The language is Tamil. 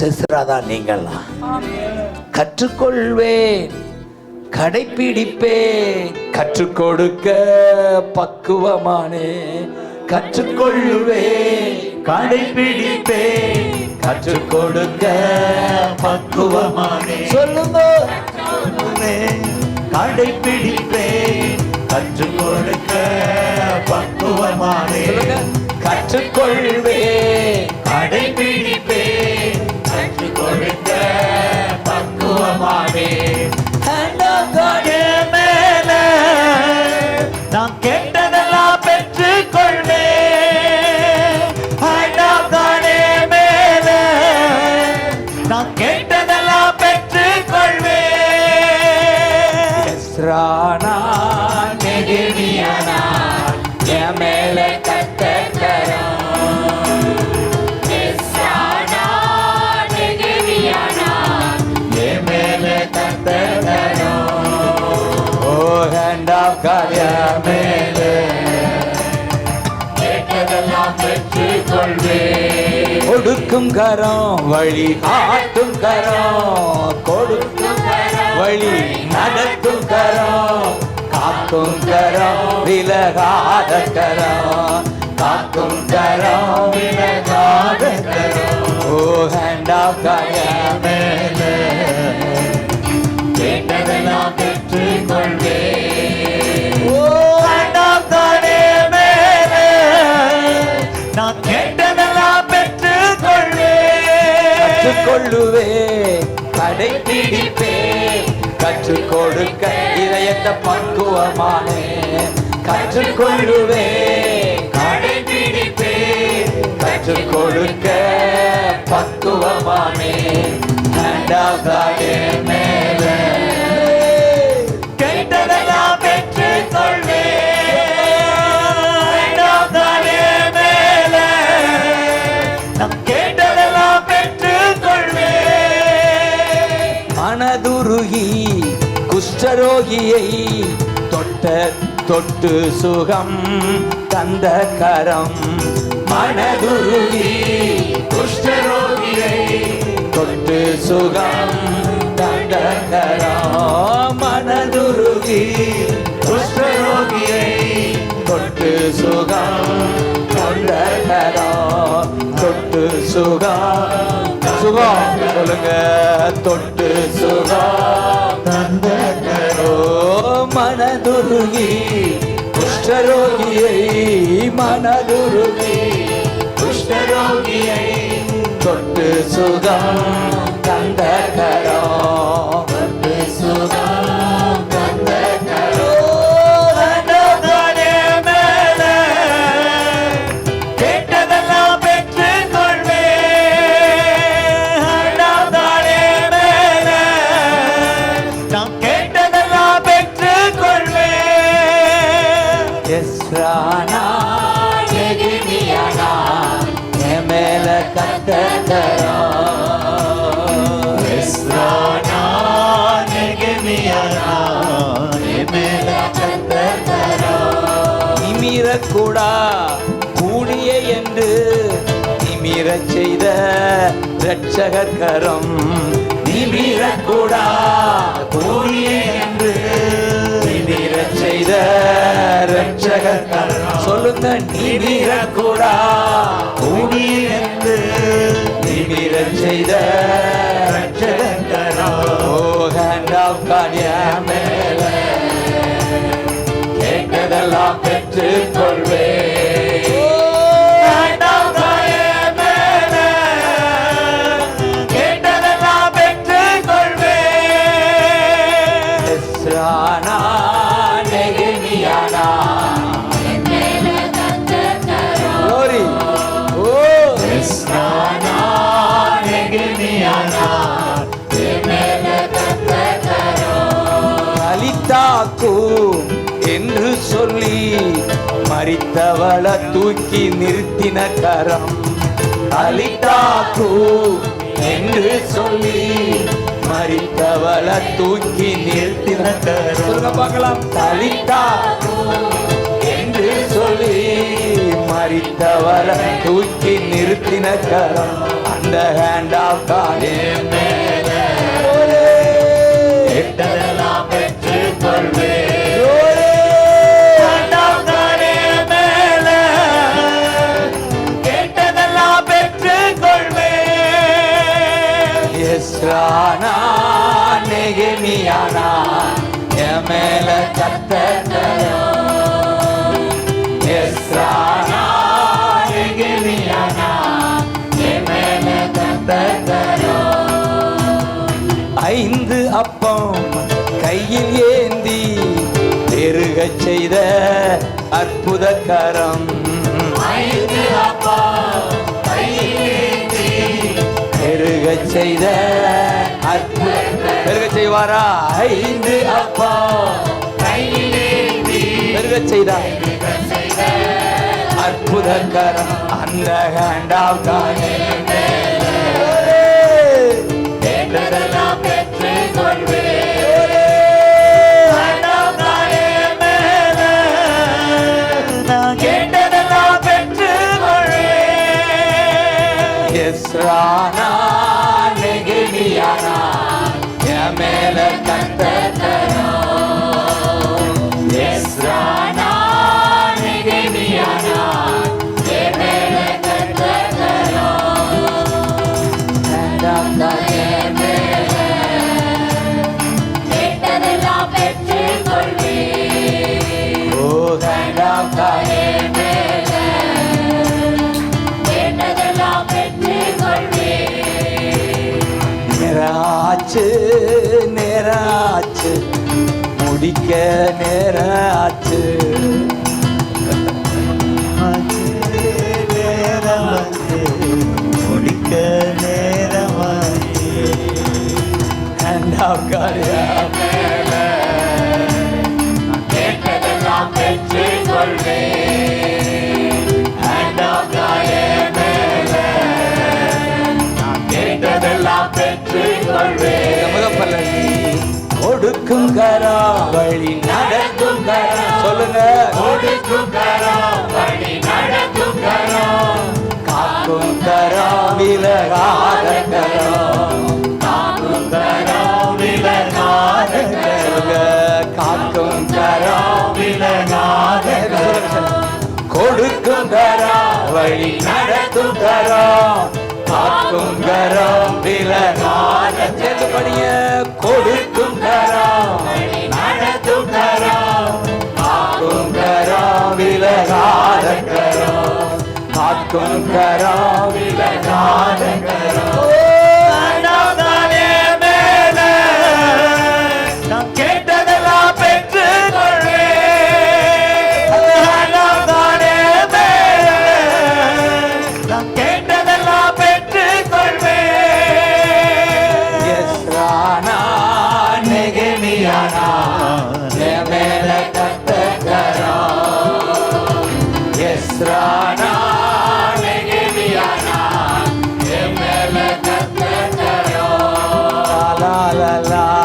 சிசுராதான் நீங்கள்லாம். கற்றுக்கொள்வேன் கடைப்பிடிப்பேன். கற்றுக் கொடுக்க பக்குவமானே. கற்றுக்கொள்வேன் கடைபிடிப்பேன் கற்றுக் கொடுக்க பக்குவமானே. சொல்லுங்க. கடைபிடிப்பேன் கற்றுக் கொடுக்க பக்குவமானே. கற்றுக்கொள்வேன் கடைபிடிப்பேன் கற்றுக் கொடுக்க பக்குவமானே Hand of God. என் மேல நான் கேட்டதெல்லாம் பெற்றுக் கொள்வேன் ஆண்டவரே மேல நான் கேட்டதெல்லாம் பெற்றுக் கொள்வேன் எஸ்ரானா நெகிழியானா என் மேல காட் என் மேல கேட்டதெல்லாம் பெற்றுக் கொள்வேன் கொடுக்கும் கரம் வழி காட்டும் கரம். கொடுக்கும் வழி நடத்தும் கரம். காக்கும் கரம் விலகாத கரம். கற்றுக்கொள்ளுவே. கடைபிடிப்பே கற்றுக் கொடுக்க இதயத்தை பக்குவமானே. கற்றுக்கொள்ளுவே. கடைபிடிப்பே கற்றுக் கொடுக்க பக்குவமானே. மனதுருகி குஷ்டரோகியை தொட்ட தொட்டு சுகம் தந்த கரம். மனதுருகி குஷ்டரோகியை தொட்டு சுகம் தந்த கரம். மனதுருகி குஷ்டரோகியை தொட்டு சுகம் தந்த கரம். தொட்டு சுகம் சுகம். சொல்லுங்க தொட்டு சுகம். தந்த மனதுருகி குஷ்டரோகியை மனதுருகி குஷ்டரோகியை தொட்டு சுகம். தந்த கரோ நிமிரச் செய்த இரட்சகர் கரம் நிமிரக்கூடா கூடிய என்று நிமிரச் செய்த இரட்சகர் கரம் சொல்லுங்க நிமிரக்கூடா கூடிய என்று நிமிரச் செய்த இரட்சகர் ஓ ஹேண்ட் ஆஃப் காடியா மேல. கேட்டதெல்லாம் அலித்தாக்கு என்று சொல்லி மறித்தவள தூக்கி நிறுத்தின கரம். அலித்தாக்கு என்று சொல்லி மறித்தவள தூக்கி நிறுத்தின கரம். சொல்லுங்க பார்க்கலாம். தலித்தாக்கு என்று சொல்லி மறித்தவள தூக்கி நிறுத்தின கரம். அந்த the hand of God நெகமியானா என் மேல கத்தனோ எஸ்ரானா பெருகச் செய்த அற்புத கரம். பெருகச் செய்த அற்புத பெருகச் செய்வாரா? ஐந்து அப்பா. பெருகச் செய்தார் அற்புத கரம். அந்த ஹேண்டாவ் காணே நெகிமியானா என் மேல கத்தனோ குடிக்க நேராச்சு. ஆச்சு குடிக்க நேரம் காரியா? கொடுக்கும் கரா. வழி நடக்கும் கரா. சொல்லுங்க. கொடுக்கும் கரா. வழி நடக்கும் கரா. காக்கும் கரா விலகாத கரா. காக்கும் கரா விலகாத சொல்லுங்க. காக்கும் கரா விலகாத கொடுக்கும் கரா வழி நடக்கும் கரா. காக்கும் கரா விலகாத சேர்ந்து படிய கொடுக்கும் காக்கும் கரா விலகாத கரா la la